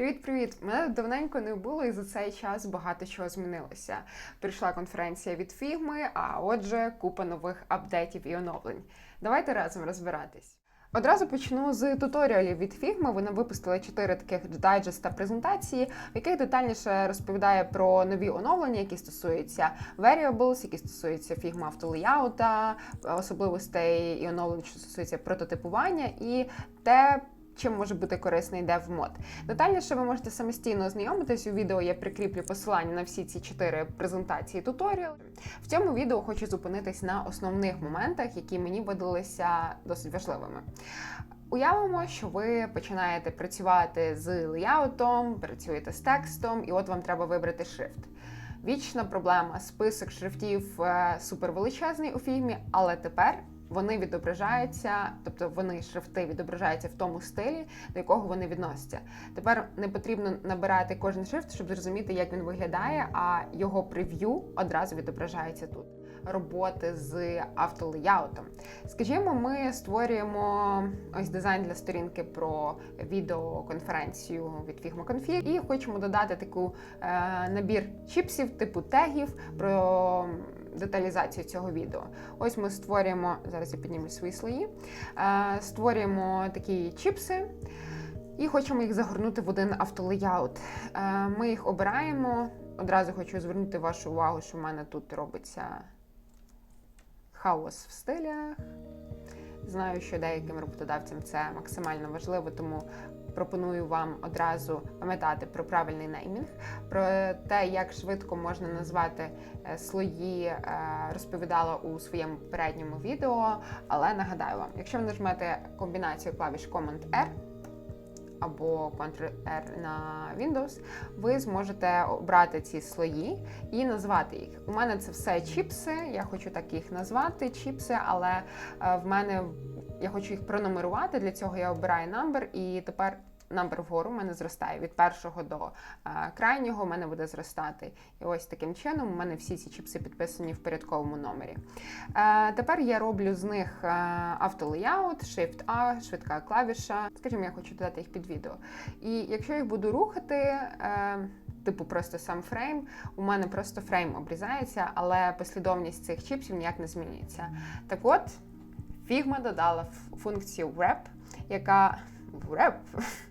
Привіт-привіт! Мене давненько не було, і за цей час багато чого змінилося. Прийшла конференція від фігми, а отже, купа нових апдейтів і оновлень. Давайте разом розбиратись. Одразу почну з туторіалів від Figma. Вони випустили чотири таких дайджеста презентації, в яких детальніше розповідає про нові оновлення, які стосуються variables, які стосуються Figma автолеяута, особливостей і оновлень, що стосуються прототипування, і те. Чим може бути корисний DevMod. Детальніше ви можете самостійно ознайомитись. У відео я прикріплю посилання на всі ці чотири презентації туторіал. В цьому відео хочу зупинитись на основних моментах, які мені видалися досить важливими. Уявимо, що ви починаєте працювати з леяутом, працюєте з текстом, і от вам треба вибрати шрифт. Вічна проблема, список шрифтів е, супервеличезний у фігмі, але тепер вони відображаються, тобто вони шрифти відображаються в тому стилі, до якого вони відносяться. Тепер не потрібно набирати кожен шрифт, щоб зрозуміти, як він виглядає, а його прев'ю одразу відображається тут. Роботи з автолеяутом. Скажімо, ми створюємо ось дизайн для сторінки про відеоконференцію від Figma Config і хочемо додати таку е, набір чіпсів, типу тегів про деталізацію цього відео. Ось ми створюємо, зараз я підніму свої слої, е, створюємо такі чіпси. І хочемо їх загорнути в один автолеяут. Е, Ми їх обираємо. Одразу хочу звернути вашу увагу, що в мене тут робиться хаос в стилях. Знаю, що деяким роботодавцям це максимально важливо, тому пропоную вам одразу пам'ятати про правильний неймінг, про те, як швидко можна назвати е, слої, е, розповідала у своєму попередньому відео. Але нагадаю вам, якщо ви нажмете комбінацію клавіш Command-R, або Ctrl-R на Windows, ви зможете обрати ці слої і назвати їх. У мене це все чіпси. Я хочу так їх назвати, чіпси, але е, в мене я хочу їх пронумерувати. Для цього я обираю number, і тепер number вгору у мене зростає від першого до е, крайнього. У мене буде зростати. І ось таким чином у мене всі ці чіпси підписані в порядковому номері. Е, тепер я роблю з них е, автолеяут, Shift-A, швидка клавіша. Скажімо, я хочу додати їх під відео. І якщо їх буду рухати. Е, Типу, просто сам фрейм. У мене просто фрейм обрізається, але послідовність цих чіпсів ніяк не змінюється. Так от, Figma додала функцію wrap, яка wrap,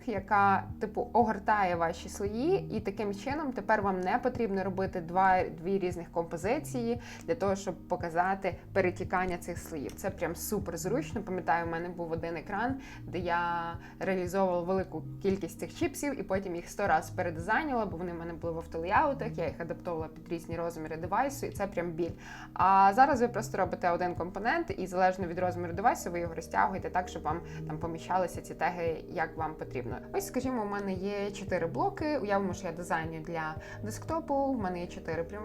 яка типу огортає ваші слої, і таким чином тепер вам не потрібно робити два дві різних композиції для того, щоб показати перетікання цих слоїв. Це прям супер зручно. Пам'ятаю, у мене був один екран, де я реалізовувала велику кількість цих чіпсів, і потім їх сто разів передизайнила, бо вони в мене були в автолеяутах, я їх адаптовувала під різні розміри девайсу, і це прям біль. А зараз ви просто робите один компонент, і залежно від розміру девайсу, ви його розтягуєте так, щоб вам там поміщалися ці теги, як вам потрібно. Ось, скажімо, у мене є чотири блоки. Уявимо, що я дизайню для десктопу. В мене є чотири прям...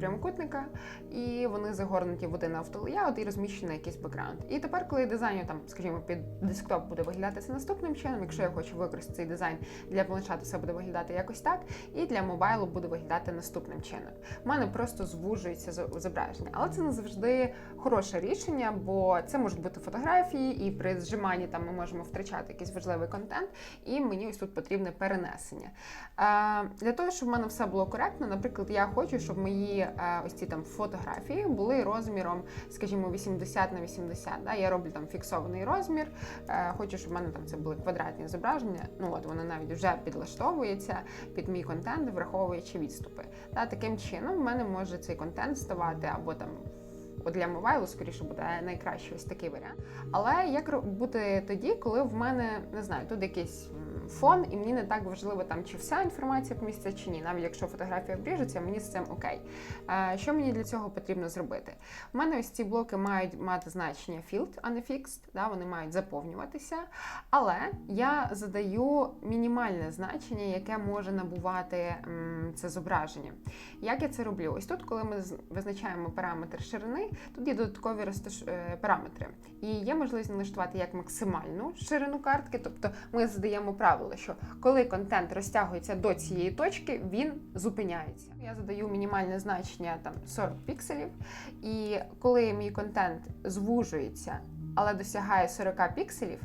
прямокутника, і вони загорнуті в один автолеяут і розміщені на якийсь бекграунд. І тепер, коли я дизайню там, скажімо, під десктоп буде виглядати це наступним чином. Якщо я хочу використати цей дизайн для планшету, це буде виглядати якось так, і для мобайлу буде виглядати наступним чином. У мене просто звужується зо- зображення, але це не завжди хороше рішення, бо це можуть бути фотографії, і при зжиманні там ми можемо втрачати якийсь важливий контент, і мені ось тут потрібне перенесення. Для того, щоб в мене все було коректно, наприклад, я хочу, щоб мої е, ось ці там фотографії були розміром, скажімо, 80 на 80. Да? Я роблю там фіксований розмір. Е, хочу, щоб в мене там це були квадратні зображення. Ну от воно навіть вже підлаштовується під мій контент, враховуючи відступи. Да? Таким чином, в мене може цей контент ставати або там. Для мобайлу, скоріше буде найкращий ось такий варіант. Але як бути тоді, коли в мене не знаю, тут якийсь м, фон, і мені не так важливо там чи вся інформація поміститься, чи ні, навіть якщо фотографія обріжеться, мені з цим окей. Е, Що мені для цього потрібно зробити? У мене ось ці блоки мають мати значення field, а не fixed, да, вони мають заповнюватися. Але я задаю мінімальне значення, яке може набувати це зображення. Як я це роблю? Ось тут, коли ми визначаємо параметр ширини, тут є додаткові розташ... е, параметри. І є можливість налаштувати як максимальну ширину картки, тобто ми задаємо правило, що коли контент розтягується до цієї точки, він зупиняється. Я задаю мінімальне значення там 40 пікселів, і коли мій контент звужується, але досягає 40 пікселів.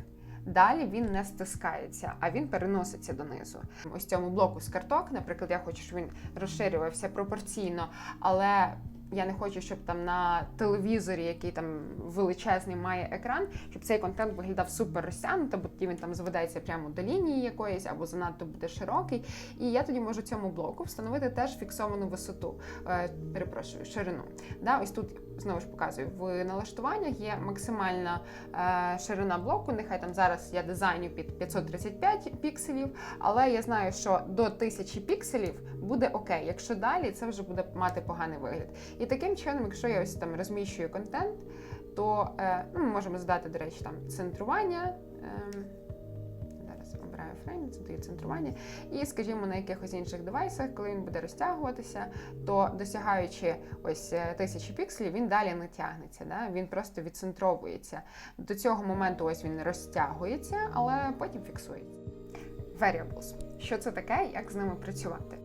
Далі він не стискається, а він переноситься донизу. Ось цьому блоку з карток, наприклад, я хочу, щоб він розширювався пропорційно, але я не хочу, щоб там на телевізорі, який там величезний має екран, щоб цей контент виглядав супер розтягнуто, бо тоді він там зведеться прямо до лінії якоїсь або занадто буде широкий. І я тоді можу цьому блоку встановити теж фіксовану висоту, е, перепрошую, ширину. Да, ось тут знову ж показую в налаштуваннях є максимальна е, ширина блоку. Нехай там зараз я дизайню під 535 пікселів, але я знаю, що до 1000 пікселів буде окей. Якщо далі, це вже буде мати поганий вигляд. І таким чином, якщо я ось там розміщую контент, то е, ну, ми можемо задати, до речі, там центрування. Е, зараз фрейм, це дає центрування. І, скажімо, на якихось інших девайсах, коли він буде розтягуватися, то досягаючи ось е, тисячі пікселів, він далі не тягнеться. Да? Він просто відцентровується. До цього моменту ось він розтягується, але потім фіксується. Variables. Що це таке, як з ними працювати?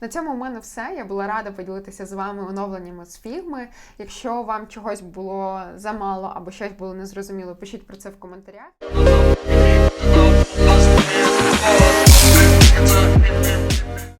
На цьому в мене все. Я була рада поділитися з вами оновленнями з фігми. Якщо вам чогось було замало або щось було незрозуміло, пишіть про це в коментарях.